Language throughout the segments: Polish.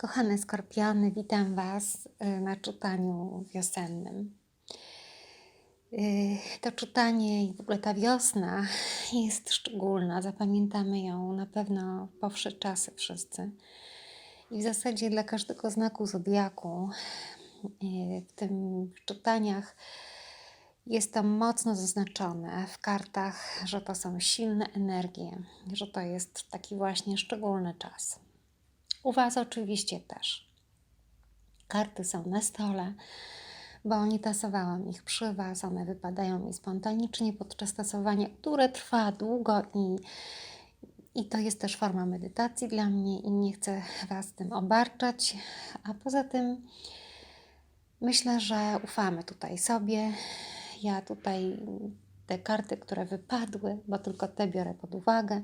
Kochane skorpiony, witam Was y, na czytaniu wiosennym. Y, to czytanie i w ogóle ta wiosna jest szczególna. Zapamiętamy ją na pewno po wsze czasy wszyscy. I w zasadzie dla każdego znaku zodiaku y, w tym czytaniach jest to mocno zaznaczone w kartach, że to są silne energie, że to jest taki właśnie szczególny czas. U Was oczywiście też. Karty są na stole, bo nie tasowałam ich przy Was. One wypadają mi spontanicznie podczas tasowania, które trwa długo i, i to jest też forma medytacji dla mnie i nie chcę Was tym obarczać. A poza tym myślę, że ufamy tutaj sobie. Ja tutaj te karty, które wypadły, bo tylko te biorę pod uwagę,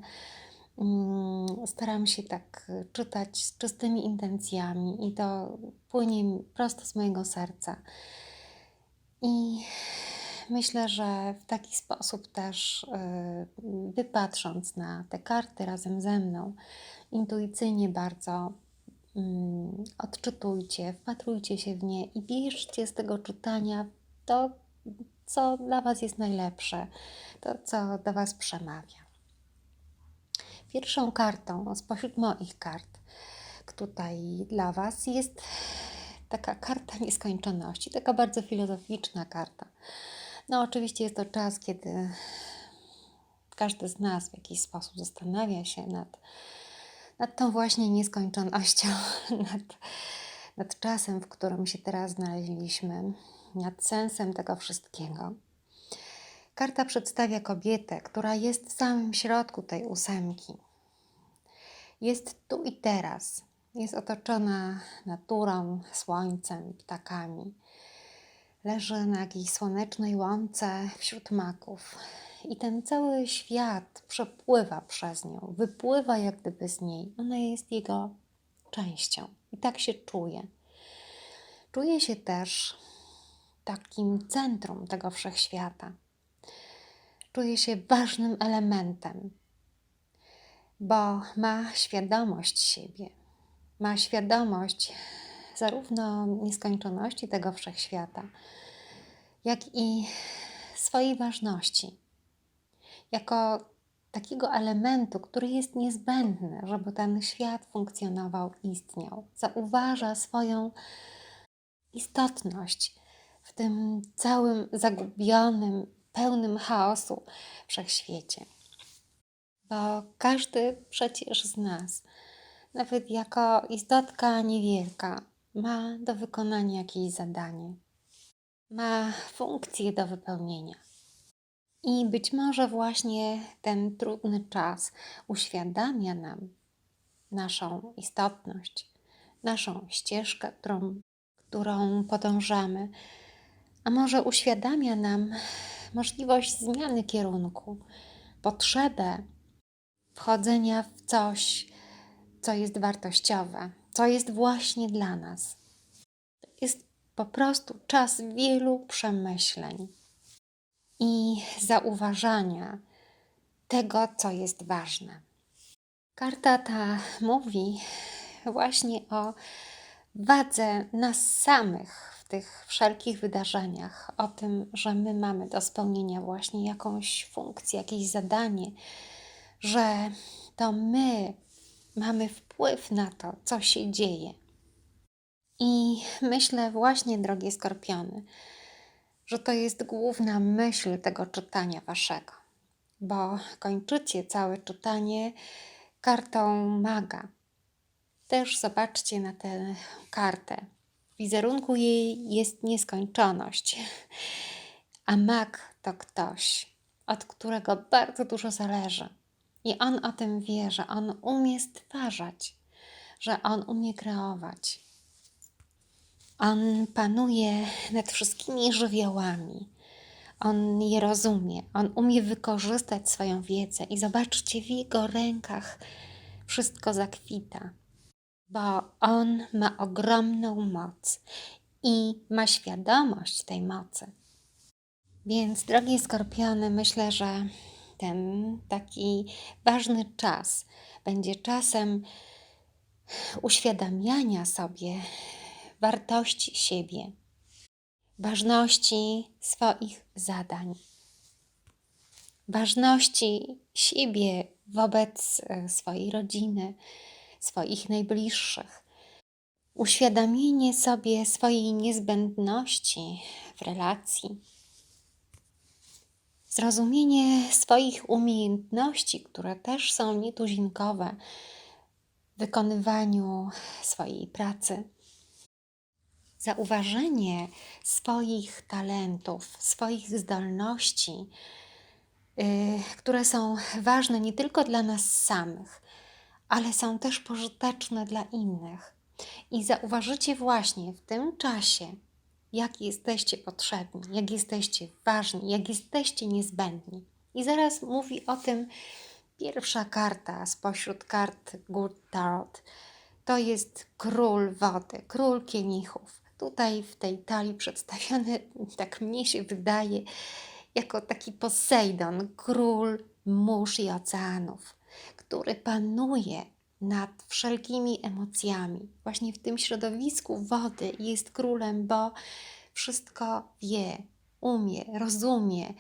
staram się tak y, czytać z czystymi intencjami i to płynie prosto z mojego serca. I myślę, że w taki sposób też, y, wypatrząc na te karty razem ze mną, intuicyjnie bardzo mm, odczytujcie, wpatrujcie się w nie i bierzcie z tego czytania to, co dla Was jest najlepsze, to, co do Was przemawia. Pierwszą kartą spośród moich kart tutaj dla Was jest taka karta nieskończoności, taka bardzo filozoficzna karta. No, oczywiście jest to czas, kiedy każdy z nas w jakiś sposób zastanawia się nad, nad tą właśnie nieskończonością, nad, nad czasem, w którym się teraz znaleźliśmy, nad sensem tego wszystkiego. Karta przedstawia kobietę, która jest w samym środku tej ósemki. Jest tu i teraz. Jest otoczona naturą, słońcem, ptakami. Leży na jakiejś słonecznej łące wśród maków. I ten cały świat przepływa przez nią, wypływa jak gdyby z niej. Ona jest jego częścią. I tak się czuje. Czuje się też takim centrum tego wszechświata. Czuje się ważnym elementem bo ma świadomość siebie, ma świadomość zarówno nieskończoności tego wszechświata, jak i swojej ważności, jako takiego elementu, który jest niezbędny, żeby ten świat funkcjonował, istniał. Zauważa swoją istotność w tym całym zagubionym, pełnym chaosu wszechświecie. Bo każdy przecież z nas, nawet jako istotka niewielka, ma do wykonania jakieś zadanie, ma funkcję do wypełnienia. I być może właśnie ten trudny czas uświadamia nam naszą istotność, naszą ścieżkę, którą, którą podążamy, a może uświadamia nam możliwość zmiany kierunku, potrzebę wchodzenia w coś, co jest wartościowe, co jest właśnie dla nas. Jest po prostu czas wielu przemyśleń i zauważania tego, co jest ważne. Karta ta mówi właśnie o wadze nas samych w tych wszelkich wydarzeniach, o tym, że my mamy do spełnienia właśnie jakąś funkcję, jakieś zadanie, że to my mamy wpływ na to, co się dzieje. I myślę właśnie, drogie skorpiony, że to jest główna myśl tego czytania waszego, bo kończycie całe czytanie kartą maga. Też zobaczcie na tę kartę. W wizerunku jej jest nieskończoność, a mag to ktoś, od którego bardzo dużo zależy i on o tym wie, że on umie stwarzać, że on umie kreować. On panuje nad wszystkimi żywiołami. On je rozumie, on umie wykorzystać swoją wiedzę i zobaczcie, w jego rękach wszystko zakwita, bo on ma ogromną moc i ma świadomość tej mocy. Więc, drogie skorpiony, myślę, że ten taki ważny czas będzie czasem uświadamiania sobie wartości siebie, ważności swoich zadań, ważności siebie wobec e, swojej rodziny, swoich najbliższych. Uświadomienie sobie swojej niezbędności w relacji, zrozumienie swoich umiejętności, które też są nietuzinkowe w wykonywaniu swojej pracy zauważenie swoich talentów, swoich zdolności, yy, które są ważne nie tylko dla nas samych, ale są też pożyteczne dla innych. I zauważycie właśnie w tym czasie, jak jesteście potrzebni, jak jesteście ważni, jak jesteście niezbędni. I zaraz mówi o tym pierwsza karta spośród kart Good Tarot. To jest król wody, król kielichów. Tutaj w tej talii przedstawiony, tak mnie się wydaje, jako taki Posejdon, król mórz i oceanów, który panuje nad wszelkimi emocjami. Właśnie w tym środowisku wody jest królem, bo wszystko wie, umie, rozumie,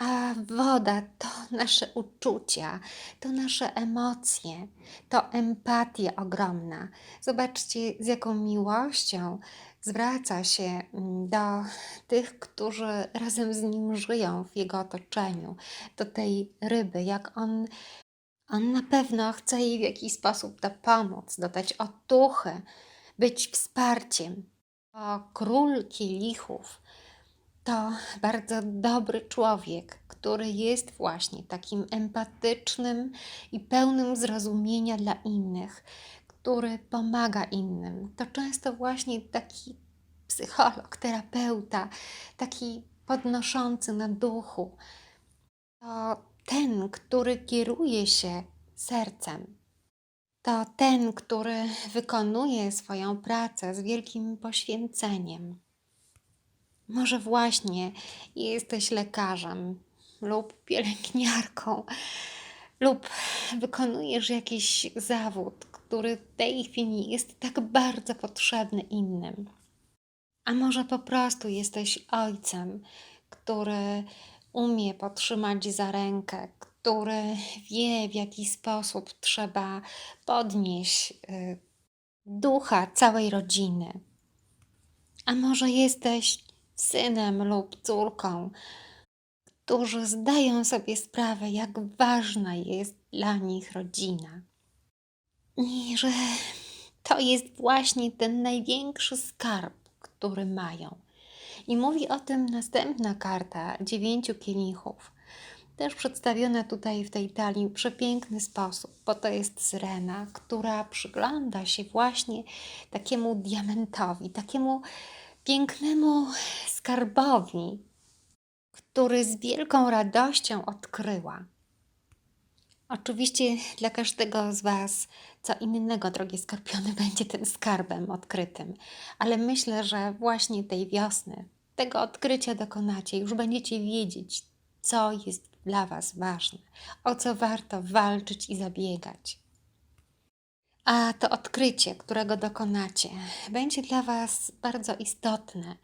a woda to nasze uczucia, to nasze emocje, to empatia ogromna. Zobaczcie, z jaką miłością zwraca się mm, do tych, którzy razem z nim żyją w jego otoczeniu, do tej ryby, jak on, on na pewno chce jej w jakiś sposób dopomóc, dodać otuchy, być wsparciem. O król kielichów to bardzo dobry człowiek, który jest właśnie takim empatycznym i pełnym zrozumienia dla innych, który pomaga innym. To często właśnie taki psycholog, terapeuta, taki podnoszący na duchu. To ten, który kieruje się sercem. To ten, który wykonuje swoją pracę z wielkim poświęceniem. Może właśnie jesteś lekarzem lub pielęgniarką, lub wykonujesz jakiś zawód, który w tej chwili jest tak bardzo potrzebny innym. A może po prostu jesteś ojcem, który umie podtrzymać za rękę, który wie, w jaki sposób trzeba podnieść y, ducha całej rodziny. A może jesteś synem lub córką, którzy zdają sobie sprawę, jak ważna jest dla nich rodzina. I że to jest właśnie ten największy skarb, który mają. I mówi o tym następna karta dziewięciu kielichów. Też przedstawiona tutaj w tej talii w przepiękny sposób, bo to jest syrena, która przygląda się właśnie takiemu diamentowi, takiemu pięknemu skarbowi, który z wielką radością odkryła. Oczywiście dla każdego z Was co innego, drogie skorpiony, będzie tym skarbem odkrytym, ale myślę, że właśnie tej wiosny, tego odkrycia dokonacie, już będziecie wiedzieć, co jest dla Was ważne, o co warto walczyć i zabiegać. A to odkrycie, którego dokonacie, będzie dla Was bardzo istotne,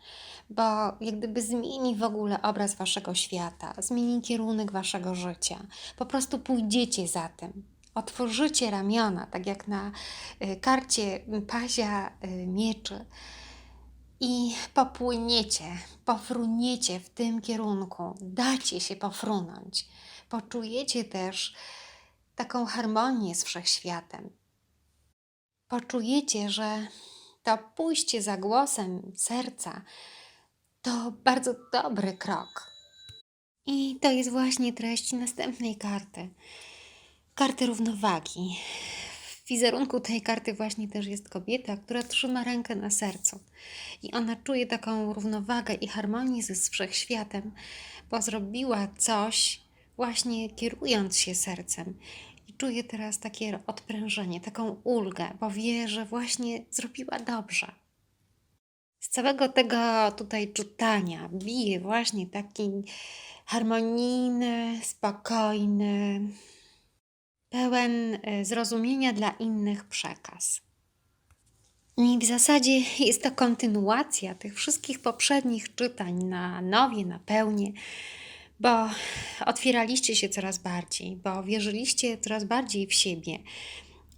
bo jak gdyby zmieni w ogóle obraz Waszego świata, zmieni kierunek Waszego życia. Po prostu pójdziecie za tym. Otworzycie ramiona, tak jak na y, karcie pazia y, mieczy, i popłyniecie, pofruniecie w tym kierunku, dacie się pofrunąć. Poczujecie też taką harmonię z wszechświatem poczujecie, że to pójście za głosem serca to bardzo dobry krok. I to jest właśnie treść następnej karty. Karty równowagi. W wizerunku tej karty właśnie też jest kobieta, która trzyma rękę na sercu. I ona czuje taką równowagę i harmonię ze wszechświatem, bo zrobiła coś właśnie kierując się sercem czuje teraz takie odprężenie, taką ulgę, bo wie, że właśnie zrobiła dobrze. Z całego tego tutaj czytania bije właśnie taki harmonijny, spokojny, pełen e, zrozumienia dla innych przekaz. I w zasadzie jest to kontynuacja tych wszystkich poprzednich czytań na nowie, na pełnie, bo otwieraliście się coraz bardziej, bo wierzyliście coraz bardziej w siebie.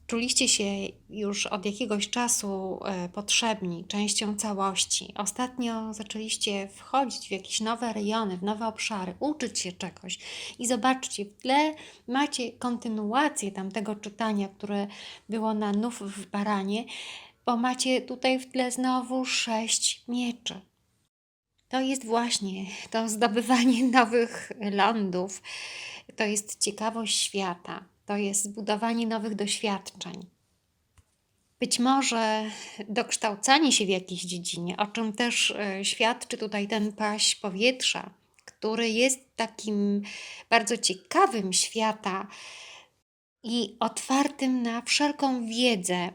Czuliście się już od jakiegoś czasu e, potrzebni, częścią całości. Ostatnio zaczęliście wchodzić w jakieś nowe rejony, w nowe obszary, uczyć się czegoś. I zobaczcie, w tle macie kontynuację tamtego czytania, które było na nów w baranie, bo macie tutaj w tle znowu sześć mieczy. To jest właśnie to zdobywanie nowych lądów, to jest ciekawość świata, to jest zbudowanie nowych doświadczeń. Być może dokształcanie się w jakiejś dziedzinie, o czym też e, świadczy tutaj ten paść powietrza, który jest takim bardzo ciekawym świata i otwartym na wszelką wiedzę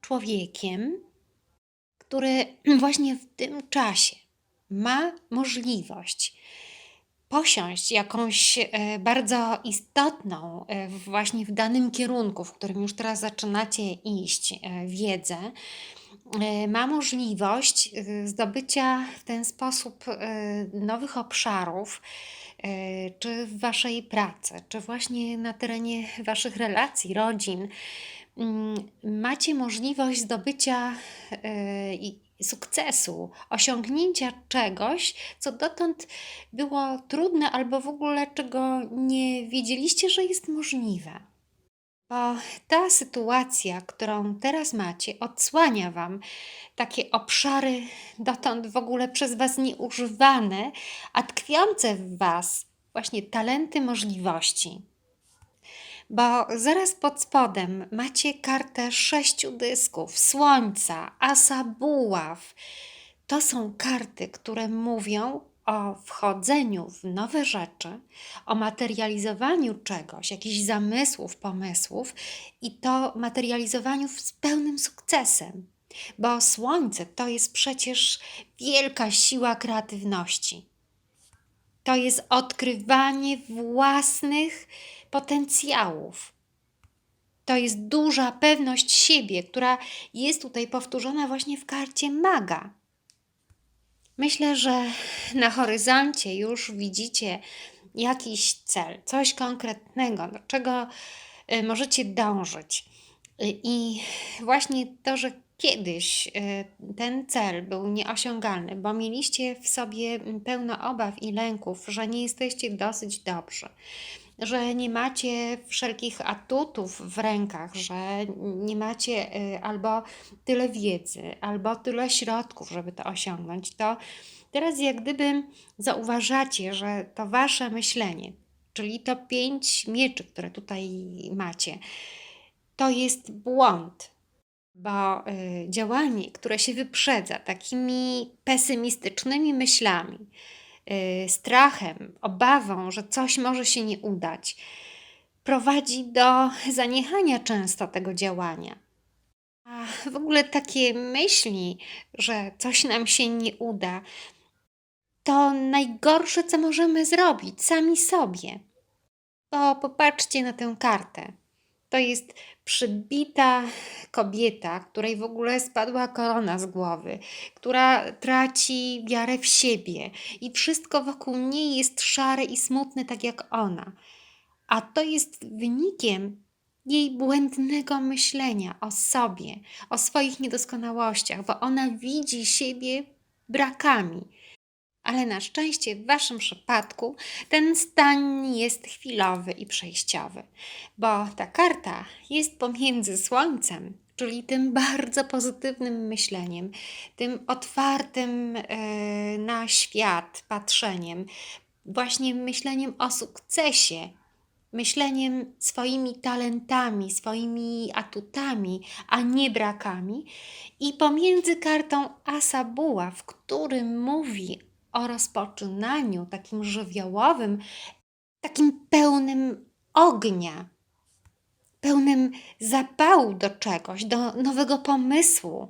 człowiekiem, który właśnie w tym czasie ma możliwość posiąść jakąś e, bardzo istotną e, właśnie w danym kierunku, w którym już teraz zaczynacie iść, e, wiedzę, ma możliwość zdobycia w ten sposób nowych obszarów, czy w waszej pracy, czy właśnie na terenie waszych relacji, rodzin. Mm, macie możliwość zdobycia sukcesu, osiągnięcia czegoś, co dotąd było trudne albo w ogóle czego nie wiedzieliście, że jest możliwe. Bo ta sytuacja, którą teraz macie, odsłania Wam takie obszary dotąd w ogóle przez Was nieużywane, a tkwiące w Was właśnie talenty, możliwości bo zaraz pod spodem macie kartę sześciu dysków, słońca, asa buław. To są karty, które mówią o wchodzeniu w nowe rzeczy, o materializowaniu czegoś, jakichś zamysłów, pomysłów i to materializowaniu z pełnym sukcesem. Bo słońce to jest przecież wielka siła kreatywności. To jest odkrywanie własnych potencjałów. To jest duża pewność siebie, która jest tutaj powtórzona właśnie w karcie maga. Myślę, że na horyzoncie już widzicie jakiś cel, coś konkretnego, do czego y, możecie dążyć. I właśnie to, że kiedyś y, ten cel był nieosiągalny, bo mieliście w sobie pełno obaw i lęków, że nie jesteście dosyć dobrzy, że nie macie wszelkich atutów w rękach, że nie macie y, albo tyle wiedzy, albo tyle środków, żeby to osiągnąć, to teraz jak gdyby zauważacie, że to wasze myślenie, czyli to pięć mieczy, które tutaj macie, to jest błąd, bo y, działanie, które się wyprzedza takimi pesymistycznymi myślami, strachem, obawą, że coś może się nie udać, prowadzi do zaniechania często tego działania. A w ogóle takie myśli, że coś nam się nie uda, to najgorsze, co możemy zrobić sami sobie. Bo popatrzcie na tę kartę. To jest przybita kobieta, której w ogóle spadła korona z głowy, która traci wiarę w siebie i wszystko wokół niej jest szare i smutne, tak jak ona. A to jest wynikiem jej błędnego myślenia o sobie, o swoich niedoskonałościach, bo ona widzi siebie brakami ale na szczęście w Waszym przypadku ten stan jest chwilowy i przejściowy, bo ta karta jest pomiędzy Słońcem, czyli tym bardzo pozytywnym myśleniem, tym otwartym yy, na świat patrzeniem, właśnie myśleniem o sukcesie, myśleniem swoimi talentami, swoimi atutami, a nie brakami, i pomiędzy kartą Asa Buła, w którym mówi o rozpoczynaniu takim żywiołowym, takim pełnym ognia, pełnym zapału do czegoś, do nowego pomysłu.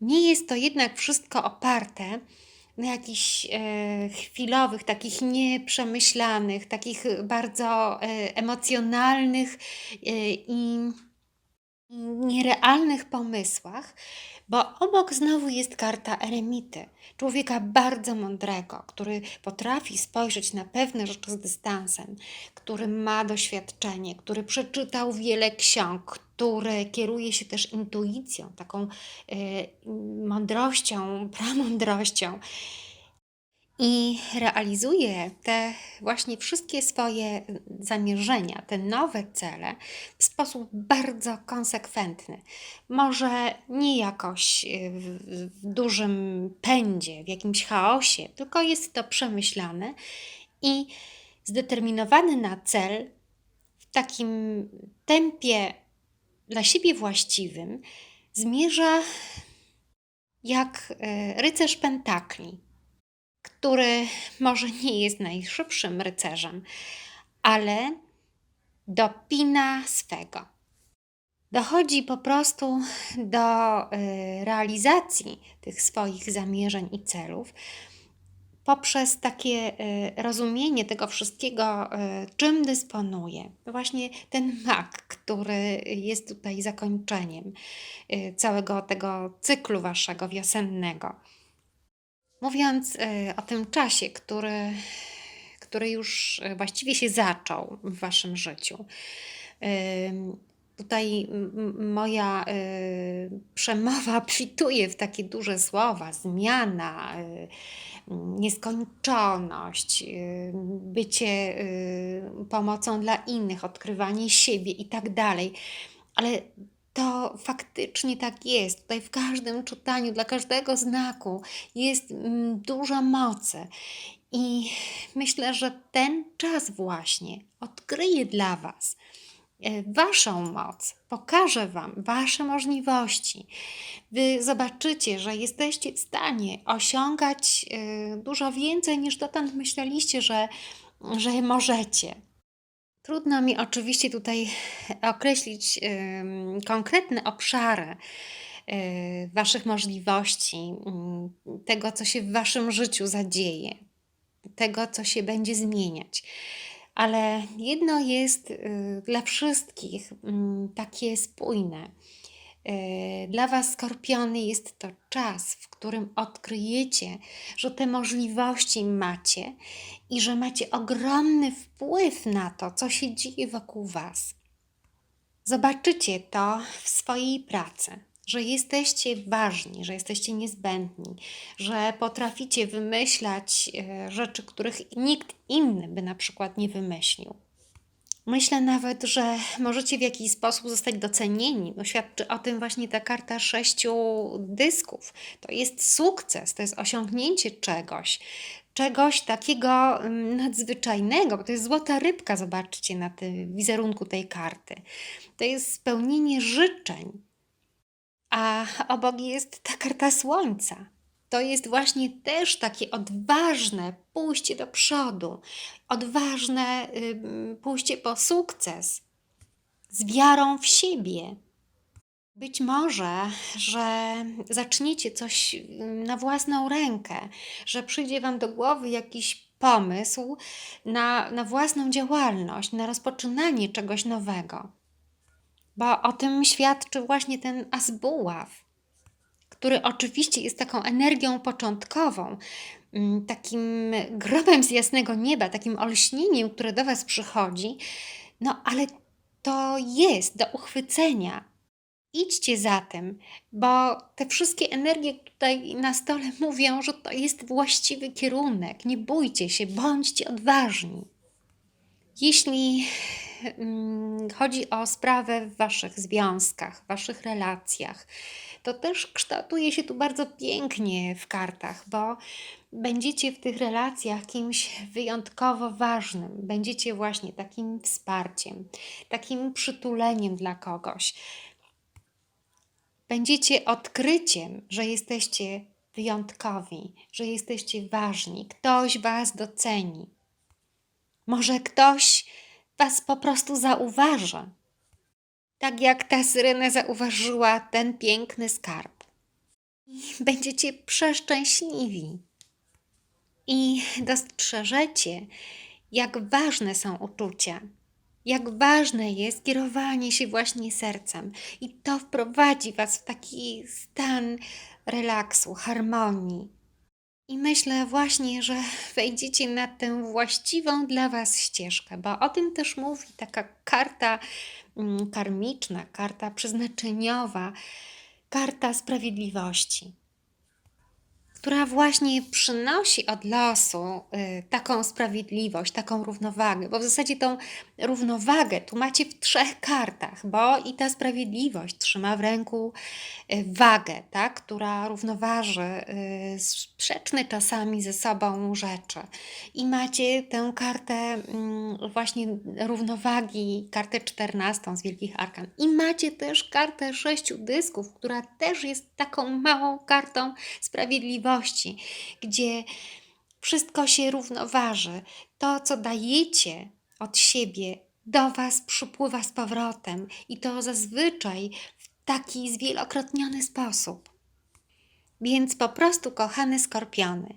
Nie jest to jednak wszystko oparte na jakichś e, chwilowych, takich nieprzemyślanych, takich bardzo e, emocjonalnych e, i i nierealnych pomysłach, bo obok znowu jest karta eremity, człowieka bardzo mądrego, który potrafi spojrzeć na pewne rzeczy z dystansem, który ma doświadczenie, który przeczytał wiele ksiąg, który kieruje się też intuicją, taką e, mądrością, pramądrością i realizuje te właśnie wszystkie swoje zamierzenia, te nowe cele w sposób bardzo konsekwentny. Może nie jakoś y, w, dużym pędzie, w jakimś chaosie, tylko jest to przemyślane i zdeterminowany na cel w takim tempie dla siebie właściwym zmierza jak y, rycerz pentakli który może nie jest najszybszym rycerzem, ale dopina swego. Dochodzi po prostu do y, realizacji tych swoich zamierzeń i celów poprzez takie y, rozumienie tego wszystkiego, y, czym dysponuje. Właśnie ten mak, który jest tutaj zakończeniem całego tego cyklu waszego wiosennego. Mówiąc y, o tym czasie, który, który już y, właściwie się zaczął w Waszym życiu, tutaj moja y, przemowa psituje w takie duże słowa: zmiana, nieskończoność, bycie pomocą dla innych, odkrywanie siebie i tak dalej. Ale to faktycznie tak jest. Tutaj w każdym czytaniu, dla każdego znaku jest mm, dużo mocy. I myślę, że ten czas właśnie odkryje dla Was e, Waszą moc, pokaże Wam Wasze możliwości. Wy zobaczycie, że jesteście w stanie osiągać e, dużo więcej niż dotąd myśleliście, że, że możecie. Trudno mi oczywiście tutaj określić konkretne obszary y, Waszych możliwości, mm, tego, co się w Waszym życiu zadzieje, tego, co się będzie zmieniać. Ale jedno jest y, dla wszystkich mm, takie spójne. Y, dla Was, skorpiony, jest to czas, w którym odkryjecie, że te możliwości macie i że macie ogromny wpływ na to, co się dzieje wokół Was. Zobaczycie to w swojej pracy, że jesteście ważni, że jesteście niezbędni, że potraficie wymyślać e, rzeczy, których nikt inny by na przykład nie wymyślił. Myślę nawet, że możecie w jakiś sposób zostać docenieni. No, świadczy o tym właśnie ta karta sześciu dysków. To jest sukces, to jest osiągnięcie czegoś, czegoś takiego mm, nadzwyczajnego, bo to jest złota rybka, zobaczcie na tym wizerunku tej karty. To jest spełnienie życzeń, a obok jest ta karta słońca. To jest właśnie też takie odważne pójście do przodu, odważne pójście po sukces, z wiarą w siebie. Być może, że zaczniecie coś na własną rękę, że przyjdzie Wam do głowy jakiś pomysł na, na własną działalność, na rozpoczynanie czegoś nowego. Bo o tym świadczy właśnie ten asbuław, który oczywiście jest taką energią początkową, mm, takim grobem z jasnego nieba, takim olśnieniem, które do Was przychodzi, no ale to jest do uchwycenia Idźcie za tym, bo te wszystkie energie tutaj na stole mówią, że to jest właściwy kierunek. Nie bójcie się, bądźcie odważni. Jeśli chodzi o sprawę w Waszych związkach, Waszych relacjach, to też kształtuje się tu bardzo pięknie w kartach, bo będziecie w tych relacjach kimś wyjątkowo ważnym. Będziecie właśnie takim wsparciem, takim przytuleniem dla kogoś Będziecie odkryciem, że jesteście wyjątkowi, że jesteście ważni. Ktoś Was doceni. Może ktoś Was po prostu zauważy. Tak jak ta syrena zauważyła ten piękny skarb. Będziecie przeszczęśliwi. i dostrzeżecie, jak ważne są uczucia, jak ważne jest kierowanie się właśnie sercem, i to wprowadzi Was w taki stan relaksu, harmonii. I myślę właśnie, że wejdziecie na tę właściwą dla Was ścieżkę, bo o tym też mówi taka karta mm, karmiczna, karta przeznaczeniowa, karta sprawiedliwości która właśnie przynosi od losu y, taką sprawiedliwość, taką równowagę, bo w zasadzie tą równowagę tu macie w trzech kartach, bo i ta sprawiedliwość trzyma w ręku y, wagę, tak, która równoważy y, sprzeczne czasami ze sobą rzeczy. I macie tę kartę mm, właśnie równowagi, kartę czternastą z Wielkich Arkan. I macie też kartę sześciu dysków, która też jest taką małą kartą sprawiedliwości gdzie wszystko się równoważy. To, co dajecie od siebie, do Was przypływa z powrotem i to zazwyczaj w taki zwielokrotniony sposób. Więc po prostu, kochane skorpiony,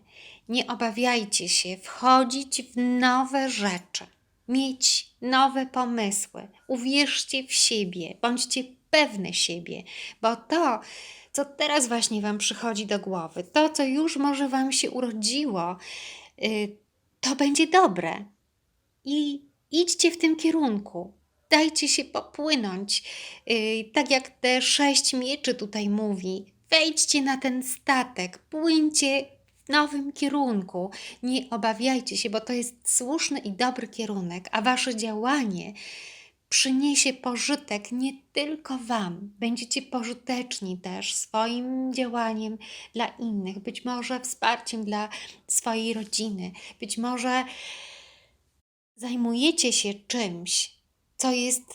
nie obawiajcie się wchodzić w nowe rzeczy, mieć nowe pomysły. Uwierzcie w siebie, bądźcie pewne siebie, bo to, co teraz właśnie Wam przychodzi do głowy, to, co już może Wam się urodziło, y, to będzie dobre. I idźcie w tym kierunku. Dajcie się popłynąć. Y, tak jak te sześć mieczy tutaj mówi. Wejdźcie na ten statek, płyńcie w nowym kierunku. Nie obawiajcie się, bo to jest słuszny i dobry kierunek, a wasze działanie przyniesie pożytek nie tylko Wam, będziecie pożyteczni też swoim działaniem dla innych, być może wsparciem dla swojej rodziny, być może zajmujecie się czymś, co jest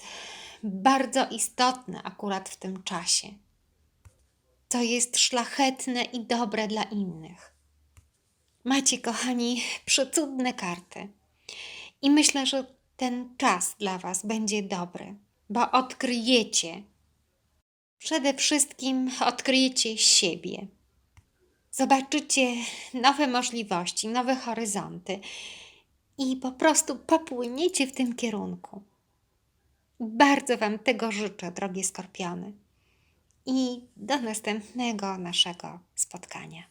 bardzo istotne akurat w tym czasie, co jest szlachetne i dobre dla innych. Macie, kochani, przecudne karty. I myślę, że ten czas dla Was będzie dobry, bo odkryjecie, przede wszystkim odkryjecie siebie. Zobaczycie nowe możliwości, nowe horyzonty i po prostu popłyniecie w tym kierunku. Bardzo Wam tego życzę, drogie skorpiony. I do następnego naszego spotkania.